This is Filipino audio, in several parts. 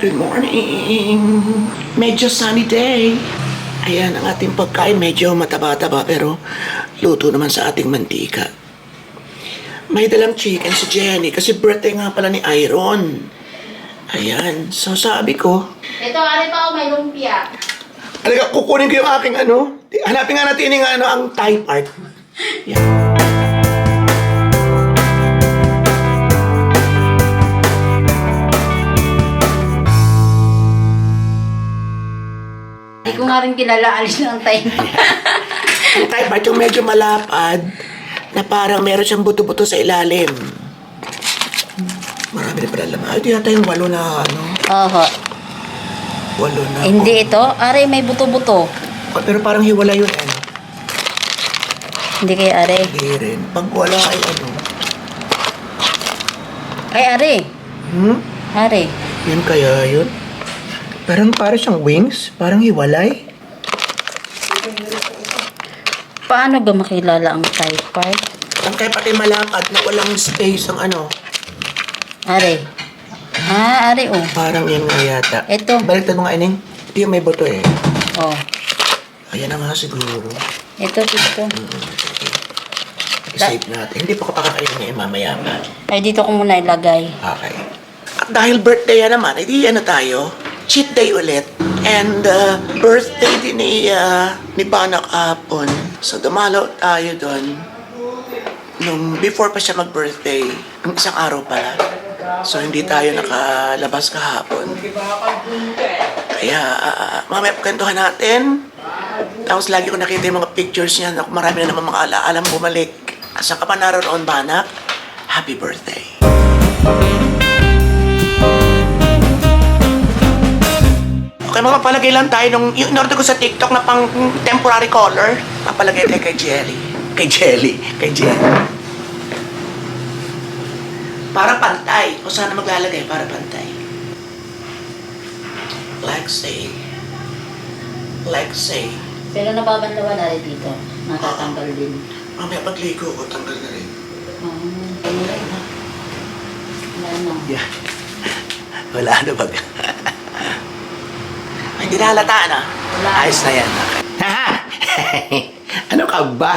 Good morning! Medyo sunny day. Ayan ang ating pagkain. Medyo mataba-taba pero luto naman sa ating mantika. May dalang chicken si Jenny kasi birthday nga pala ni Iron. Ayan. So sabi ko, Ito, ari pa ako may lumpia. Alaga, kukunin ko yung aking ano. Hanapin nga natin yung ano, ang Thai part. Yan. Ko nga rin kilala, alis na ang time. Ang Thai part yung medyo malapad na parang meron siyang buto-buto sa ilalim. Marami na pala laman. Ay, di yata yung walo na ano. Oho. Walo na. Hindi ito. Ari, may buto-buto. Oh, pero parang hiwala yun ano. Hindi kay Ari. Hindi rin. Pag wala ay ano. Ay, Ari. Hmm? Ari. Yun kaya yun? Parang parang siyang wings. Parang hiwalay. Paano ba makilala ang type part? Ang kaya pati malapad na walang space ang ano. Ari. Ah, Ari, oh. Parang yan nga yata. Ito. Baliktad mo nga, Ining. Hindi yung may buto eh. Oh. Ayan na nga siguro. Ito, ito. I-save natin. Hindi pa ko pakakainin eh, mamaya pa. Ay, dito ko muna ilagay. Okay. At dahil birthday yan naman, edi ano tayo? Cheat day ulit. And uh, birthday din ni, uh, ni Banak hapon. So dumalaw tayo doon. Nung before pa siya mag-birthday. Nung isang araw pala. So hindi tayo nakalabas kahapon. Kaya uh, mamaya pagkantuhan natin. Tapos lagi ko nakita yung mga pictures niya. Naku, Marami na naman mga alaalam bumalik. Asa ka pa naroon, Banak? Happy birthday. Okay, magpapalagay lang tayo nung yung inorder ko sa TikTok na pang temporary color. Papalagay tayo kay Jelly. Kay Jelly. Kay Jelly. Para pantay. O sana maglalagay para pantay. Like say. Like say. Pero nababanlawan na rin dito. Natatanggal din. Mamaya pagligo ko, tanggal na rin. Ah, ano rin, ha? Wala na. Yeah. Wala na bag. Ay, hindi na halata na. Wala. Ayos na yan. Haha! ano ka ba?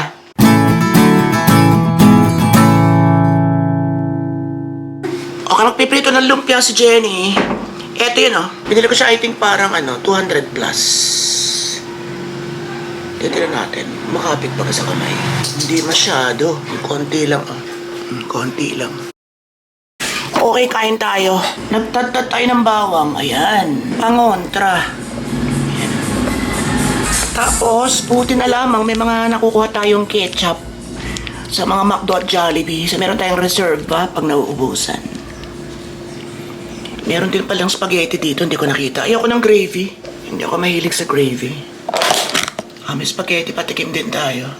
Okay, magpiprito ng lumpia si Jenny. Eto yun, oh. Pinili ko siya, I think, parang ano, 200 plus. Titignan natin. Makapit ba ka sa kamay? Hindi masyado. Konti lang, oh. Mm, Konti lang. Okay, kain tayo. Nagtatad tayo ng bawang. Ayan. Pangontra. Tapos, buti na lamang may mga nakukuha tayong ketchup sa mga McDo at Jollibee. So, meron tayong reserve ba pag nauubusan. Meron din palang spaghetti dito, hindi ko nakita. Ayoko ng gravy. Hindi ako mahilig sa gravy. Ah, may spaghetti, patikim din tayo.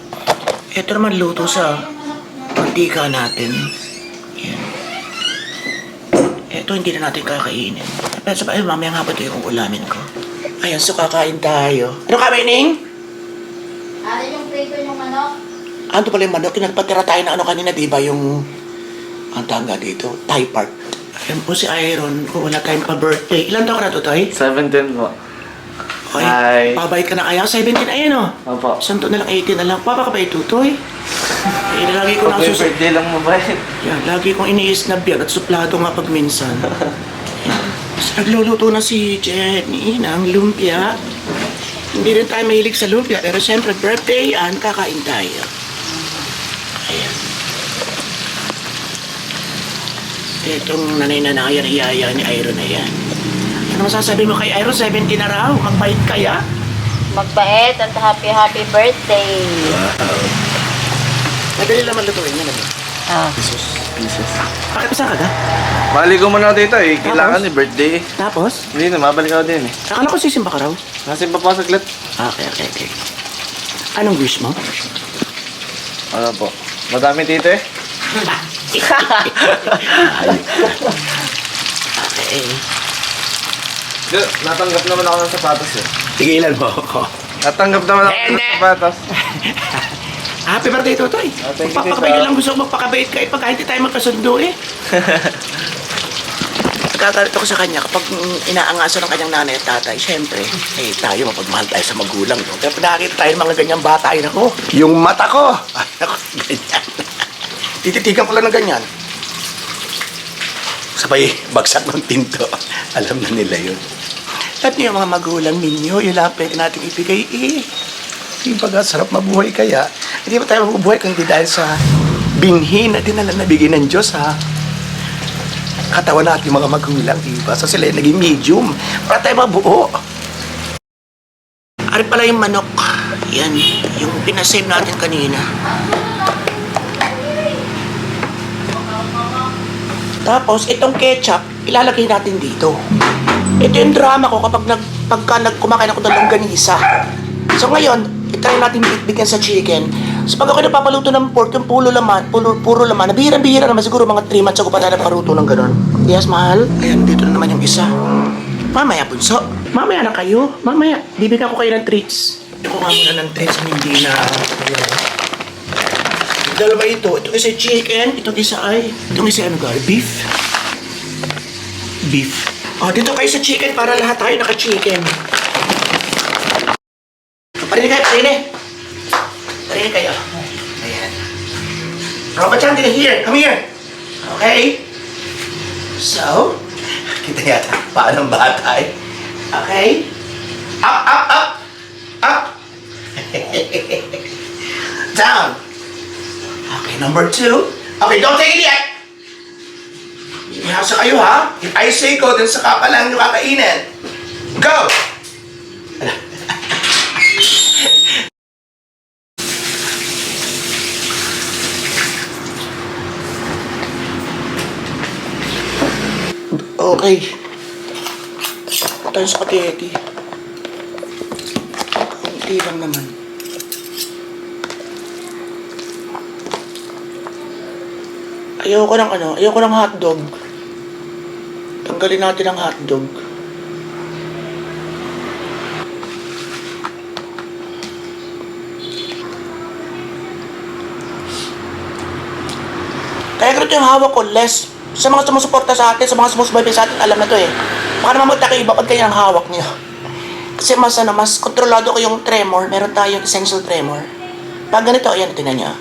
Ito naman luto sa mantika natin. Yan. Ito hindi na natin kakainin. Pero sa ay, mamayang hapon ito yung ulamin ko. Ayan, so kakain tayo. Ano kami, Ning? Ari, yung prito yung manok. Ano pala yung manok? Nagpatira tayo ng ano kanina, di ba? Yung, ang tanga dito, Thai Park. Ayan po si Iron, kung wala tayong pa-birthday. Ilan taon ka na to, Toy? 17 po. Okay. Hi. Pabait ka na kaya? 17 ayan o. Opo. Santo na lang, 18 na lang. Papa ka ba ito, Toy? Eh, lagi ko na Okay, sus... birthday lang mo ba? Yan, lagi kong iniisnab yan at suplado nga pag minsan. Nagluluto na si Jenny ng lumpia. Hindi rin tayo mahilig sa lumpia, pero siyempre birthday yan, kakain tayo. Ayan. Itong nanay-nanayan, iyaya ni Iron na yan. Ano masasabi mo kay Iron? 70 na raw. Magbait kaya? Magbait at happy happy birthday. Madali naman lutuin yan. Ano? Ah. Pieces. Pieces. Bakit saan ka ga? Mali ko muna dito eh. Kailangan ni birthday. Tapos? Hindi na, mabalik ako din eh. Akala ko sisimba ka raw. Nasa pa pa saglit. Okay, okay, okay. Anong wish mo? Ano po? Madami dito eh. okay. Di, natanggap naman ako ng sapatos eh. Tigilan mo ako. Natanggap naman ako ng sapatos. Happy birthday, Totoy. Ah, thank you, Magpapakabait tita. lang gusto ko magpakabait ka eh, pag kahit di tayo magkasundo eh. nagkagalit ako sa kanya kapag mm, inaangaso ng kanyang nanay at tatay. Siyempre, eh tayo, mapagmahal tayo sa magulang. No? Pero pag nakakita tayo ng mga ganyang bata, ay nako, yung mata ko, ay nako, ganyan. Tititigan ko lang ng ganyan. Sabay, bagsak ng tinto. Alam na nila yun. At yung mga magulang ninyo, yun lang pwede natin ibigay eh. Yung baga, mabuhay kaya. Hindi ba tayo mabubuhay kung dahil sa binhi na dinala na bigay ng Diyos, ha? Katawan natin yung mga magulang, di ba? So sila yung naging medium para tayo mabuo. Ano pala yung manok? Yan, yung pinasave natin kanina. Tapos, itong ketchup, ilalagay natin dito. Ito yung drama ko kapag nag, pagka nagkumakain ako ng longganisa. So ngayon, itry natin bitbigan sa chicken. So pag ako napapaluto ng pork, yung pulo laman, puro, puro laman, nabihira-bihira naman siguro mga 3 months ako pa tayo naparuto ng ganun. Yes, mahal? Ayan, dito na naman yung isa. Mamaya, bunso. Mamaya na kayo. Mamaya, bibigyan ko kayo ng treats. Ito nga muna ng treats na hindi na... Dalawa ito. Itong isa chicken, itong isa ay... Itong isa ano gal? Beef? Beef. Oh, dito kayo sa chicken para lahat tayo naka-chicken. Parinig kayo, parinig. Parinig kayo. Ayan. Robert Chan, dito here. Come here. Okay? So, kita yata paano ang bata eh. Okay? Up, up, up! Up! Down! Okay, number two. Okay, don't take it yet! Ihasa kayo ha. If I say go, then saka pa lang nyo kakainin. Go! Okay. Tayo sa spaghetti. Kunti lang naman. Ayoko ng ano, ayoko ng hotdog. Tanggalin natin ang hotdog. Kaya ganito yung hawak ko, less. Sa mga sumusuporta sa atin, sa mga sumusubaybay sa atin, alam na to eh. Baka naman magtaka iba pag kanya ang hawak niyo. Kasi mas, ano, mas kontrolado ko yung tremor. Meron tayong essential tremor. Pag ganito, ayan, tinan niyo.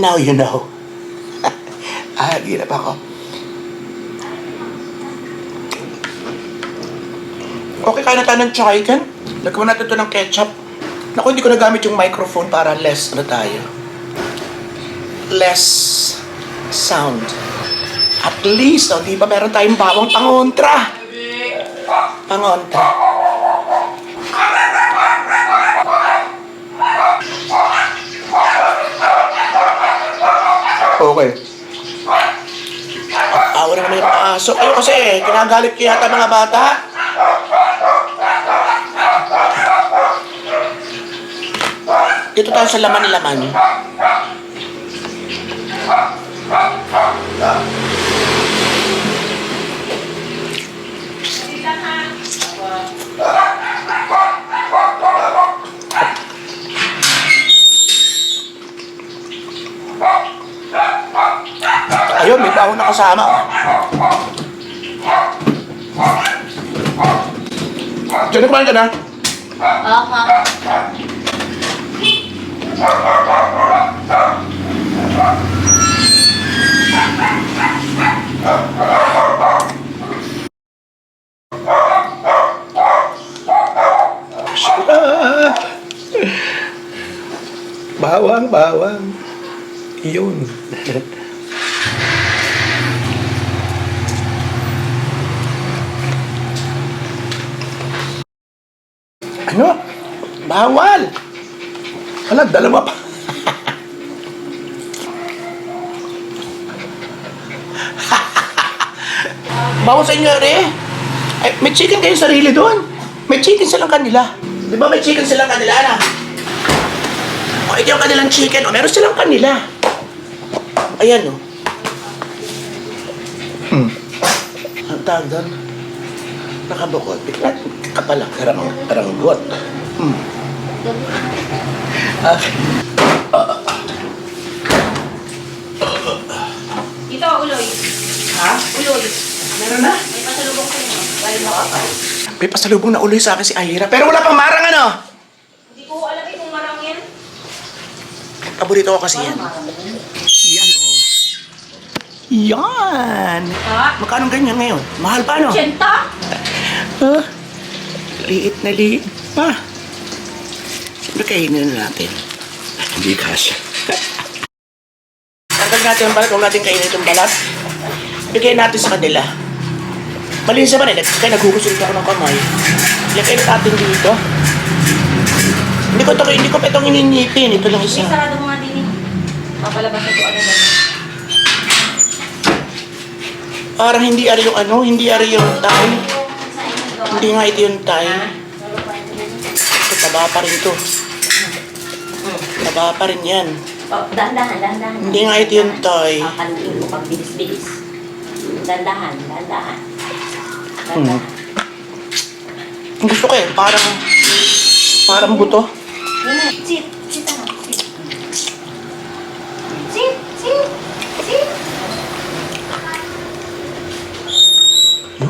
Now you know. ah, hirap ako. Okay, kaya na tayo ng chicken. Nagkawa natin ito ng ketchup. Naku, hindi ko nagamit yung microphone para less, ano tayo. Less sound. At least, oh, di ba meron tayong bawang pangontra? Pangontra. Okay. Awa naman yung aso. Ayun kasi eh, kinagalit ko yata mga bata. Dito tayo sa laman-laman. Baon na kasama. Na kumain ka na. Oo. Ah! Bawang, bawang. Yun. Ano? Bawal! Wala, dalawa pa. Bawal sa inyo, re. Ay, may chicken kayo sarili doon. May chicken silang kanila. Di ba may chicken silang kanila, na? O, ito yung kanilang chicken. O, meron silang kanila. Ayan, o. Hmm. Ang tawag doon? Nakabukod. Bigla, kapala. Karang, karanggot. Hmm. Okay. Ito. uloy. Ha? Uloy. Meron na? May pasalubong sa inyo. Galing ako. May pasalubong na uloy sa akin si Aira. Pero wala pang marang ano? Hindi ko alam eh kung marang yan. Paborito ko kasi yan. Yan, oh. Yan! Ha? Magkano ganyan ngayon? Mahal pa, no? Senta? Huh? Liit na liit pa. Siyempre kainin na natin. Hindi kasha. Tanggal natin ang balat. Huwag natin kainin itong balat. Bigay natin sa kanila. Malinis naman eh. Kaya naghuhusulta ako ng kamay. Lagay natin dito. Hindi ko ito, hindi ko pa itong ininipin. Ito lang May isa. sarado mo nga din eh. Papalabas ito ano ba? Parang hindi ari yung ano, hindi ari yung tie. Hindi nga ito yung tie. Ito, taba pa rin to. Taba pa rin yan. Oh, dahan-dahan, dahan-dahan. Hindi nga ito yung tie. Kakaluin mo pag bilis-bilis. Dahan-dahan, dahan-dahan. Hmm. Gusto ko eh, parang, parang buto. Yun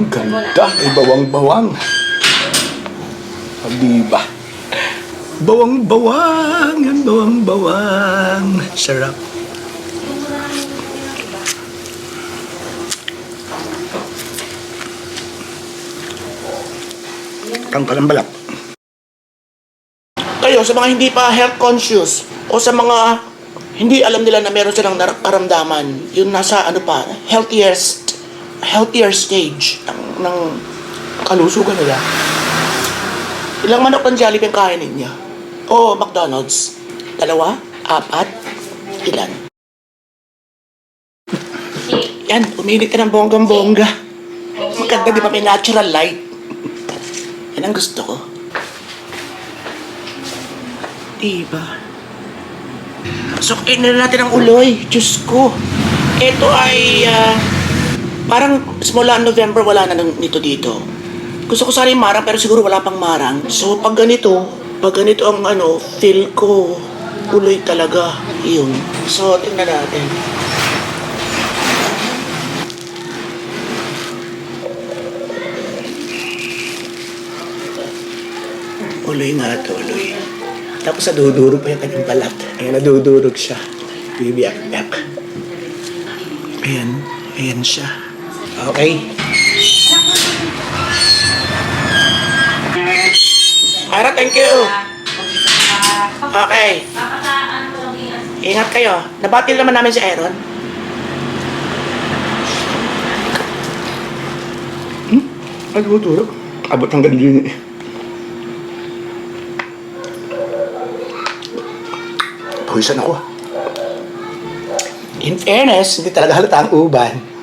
Yung ganda, may bawang-bawang. Habiba. Bawang-bawang, yung bawang-bawang. Sarap. Ang balat. Kayo, sa mga hindi pa health conscious, o sa mga hindi alam nila na meron silang nararamdaman, yung nasa ano pa, healthiest, healthier stage ng, ng kalusugan nila. Ilang manok ng Jollibee ang kain ninyo? O McDonald's? Dalawa? Apat? Ilan? Sit. Yan, umilit ka ng bonggang-bongga. Maganda, di ba? May natural light. Yan ang gusto ko. Diba? Kainin na natin ang uloy. Diyos ko. Ito ay, ah, parang simula November wala na nito dito. Gusto ko sana yung marang pero siguro wala pang marang. So, pag ganito, pag ganito ang ano, feel ko, uloy talaga. Yun. So, tingnan natin. Uloy nga ito, uloy. Tapos nadudurog pa yung kanyang balat. Ayan, nadudurog siya. Bibiyak-biyak. Ayan, ayan siya. Okay. Ara, thank you. Okay. Ingat kayo. Nabatil naman namin si Aaron. Hmm? Ay, tutulog. Abot hanggang din eh. Pawisan ako. In fairness, hindi talaga halata ang uban.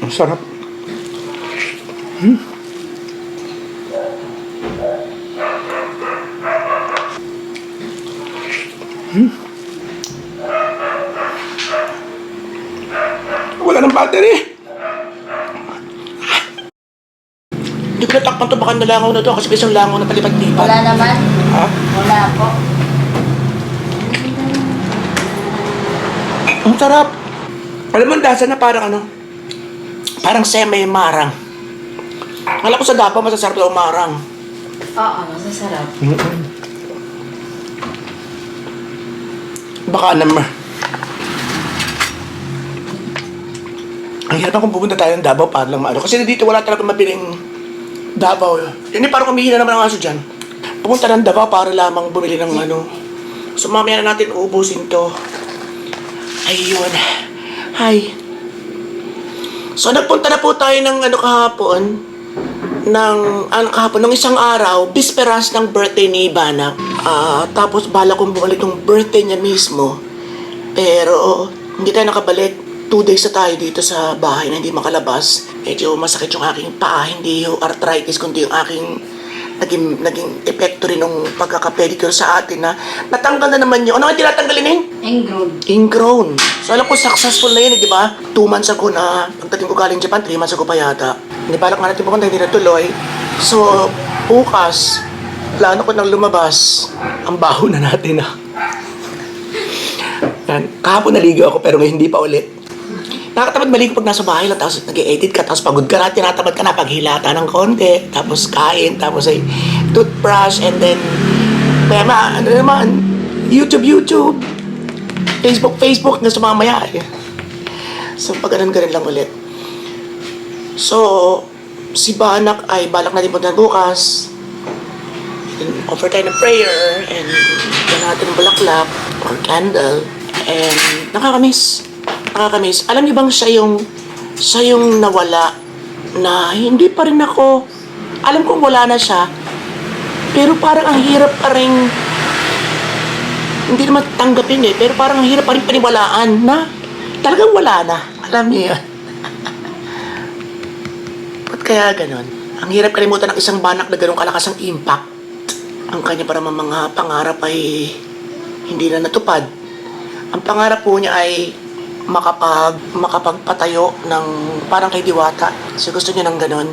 Ang sarap. Wala ng battery. Hindi ko natakpan to baka nalangaw na to kasi isang langaw na palipad-lipat. Wala naman. Ha? Wala po. Ang sarap. Alam mo, lasa na parang ano, parang semi-marang. Kala ko sa Davao, masasarap daw marang. Oo, masasarap. Baka naman. Ang hirap na kung pupunta tayo ng Davao para lang maano. Kasi dito wala talaga mabiling Davao. Yung parang kumihina naman ang aso dyan. Pupunta ng Davao para lamang bumili ng ano. So mamaya na natin uubusin to. Ayun. Hi. So nagpunta na po tayo ng ano kahapon. Ng ano kahapon, ng isang araw, bisperas ng birthday ni Banak. Ah, tapos bala kong bumalik ng birthday niya mismo. Pero hindi tayo nakabalik. Two days na tayo dito sa bahay na hindi makalabas. Medyo masakit yung aking paa, hindi yung arthritis, kundi yung aking naging, naging epekto rin ng pagkakapedicure sa atin na natanggal na naman yun. Ano nga tinatanggalin eh? Ingrown. Ingrown. So alam ko successful na yun, eh, di ba? Two months ago na, pagdating ko galing Japan, three months ago pa yata. Hindi balak nga natin pupunta, hindi natuloy. So, bukas, plano ko nang lumabas, ang baho na natin ah. Yan. Kahapon naligo ako pero ngayon hindi pa ulit. Nakakatamad maligo pag nasa bahay lang, tapos nag-edit ka, tapos pagod ka na, tinatamad ka na, paghilata ng konti, tapos kain, tapos ay toothbrush, and then, kaya ma, ano naman, YouTube, YouTube, Facebook, Facebook, na sumamaya eh. So, pag ganun ganun lang ulit. So, si Banak ay balak natin punta bukas. Offer tayo ng prayer and yan natin ng bulaklak or candle. And nakakamiss. Nakakamiss. Alam niyo bang siya yung siya yung nawala na hindi pa rin ako alam kong wala na siya pero parang ang hirap pa rin hindi naman tanggapin eh, pero parang ang hirap pa rin paniwalaan na talagang wala na. Alam niyo yun. Ba't kaya ganon? Ang hirap kalimutan ng isang banak na ganong kalakas ang impact. Ang kanya para mga pangarap ay hindi na natupad. Ang pangarap po niya ay makapag, makapagpatayo ng parang kay Diwata. So gusto niya ng ganon.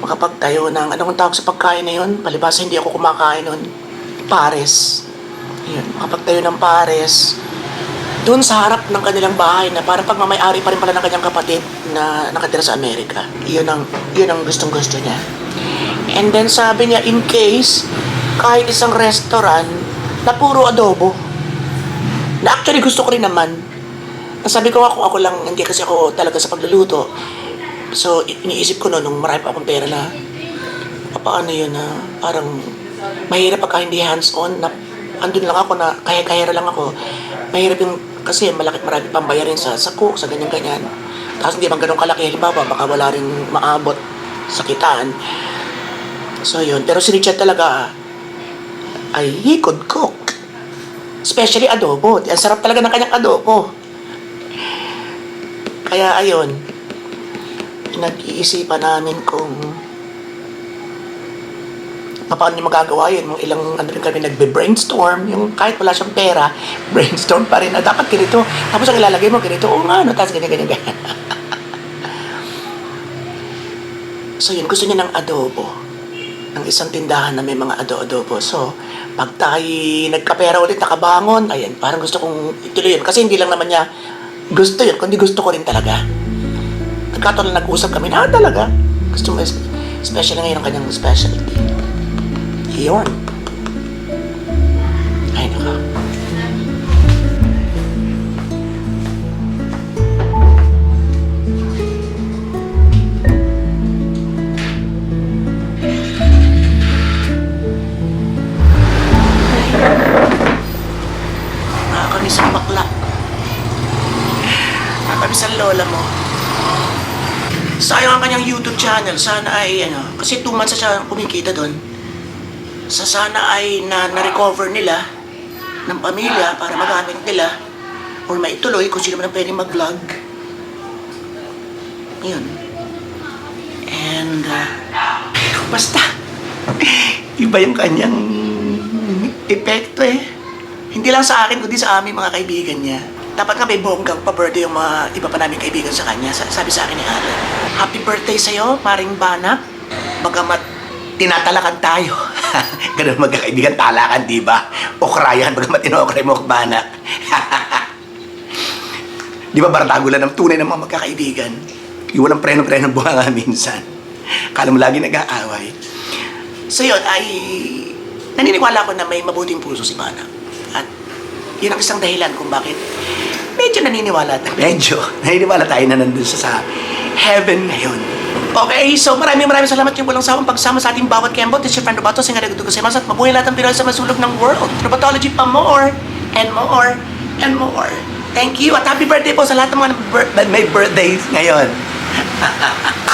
Makapagtayo ng, anong tawag sa pagkain na yun? Palibasa hindi ako kumakain nun. Pares. Yun, makapagtayo ng pares. Doon sa harap ng kanilang bahay na para pag mamayari pa rin pala ng kanyang kapatid na nakatira sa Amerika. Yun ang, yun ang gustong gusto niya. And then sabi niya, in case, kahit isang restaurant na puro adobo. Na actually gusto ko rin naman. Nasabi ko ako, ako lang, hindi kasi ako talaga sa pagluluto. So, iniisip ko noon, nung marami pa akong pera na, paano yun na parang mahirap pagka hindi hands-on na andun lang ako na kaya-kaya lang ako. Mahirap yung kasi malaki marami pang bayarin sa sa cook, sa ganyan-ganyan. Tapos hindi man ganun kalaki, halimbawa baka wala rin maabot sa kitaan. So yun, pero si Richard talaga ay he could cook. Especially adobo. Ang sarap talaga ng kanyang adobo. Kaya ayun, nag-iisipan namin kung paano magagawa yun. Yung ilang ano rin kami nagbe-brainstorm, yung kahit wala siyang pera, brainstorm pa rin, na dapat ganito. Tapos ang ilalagay mo, ganito, oo nga, no, tapos ganyan, ganyan, ganyan. so yun, gusto niya ng adobo. Ng isang tindahan na may mga ado-adobo. So, pag tayo nagkapera ulit, nakabangon, ayan, parang gusto kong ituloy yun. Kasi hindi lang naman niya gusto yun, kundi gusto ko rin talaga. Nagkataon na nag-usap kami na, ah, talaga. Gusto mo, especially ngayon ang kanyang specialty. Yun. Ay, naka. Channel. Sana ay, ano, kasi two months na siya kumikita doon. Sa sana ay na, na-recover nila ng pamilya para magamit nila or maituloy kung sino man ang pwedeng mag-vlog. Yun. And, uh, basta, iba yung kanyang epekto eh. Hindi lang sa akin, kundi sa aming mga kaibigan niya. Dapat nga may bonggang pa-birthday yung mga iba pa namin kaibigan sa kanya. Sa- Sabi sa akin ni Alan, Happy birthday sa'yo, Maring Banak. Bagamat tinatalakan tayo. Ganun magkakaibigan, talakan, di ba? Okrayan, bagamat inokray mo ang Banak. di ba baratago lang ng tunay ng mga magkakaibigan? Yung walang preno-preno buha nga minsan. Kala mo lagi nag-aaway. So yun, ay naniniwala ko na may mabuting puso si Banak. Yun ang isang dahilan kung bakit medyo naniniwala tayo. Medyo. Naniniwala tayo na nandun sa, sa heaven ngayon. Okay, so maraming maraming salamat yung walang sawang pagsama sa ating bawat kembo. This is your friend Robato. Singa na gusto at mabuhay lahat ng Pinoy sa masulog ng world. Robatology pa more and more and more. Thank you at happy birthday po sa lahat ng mga bir- may birthdays ngayon.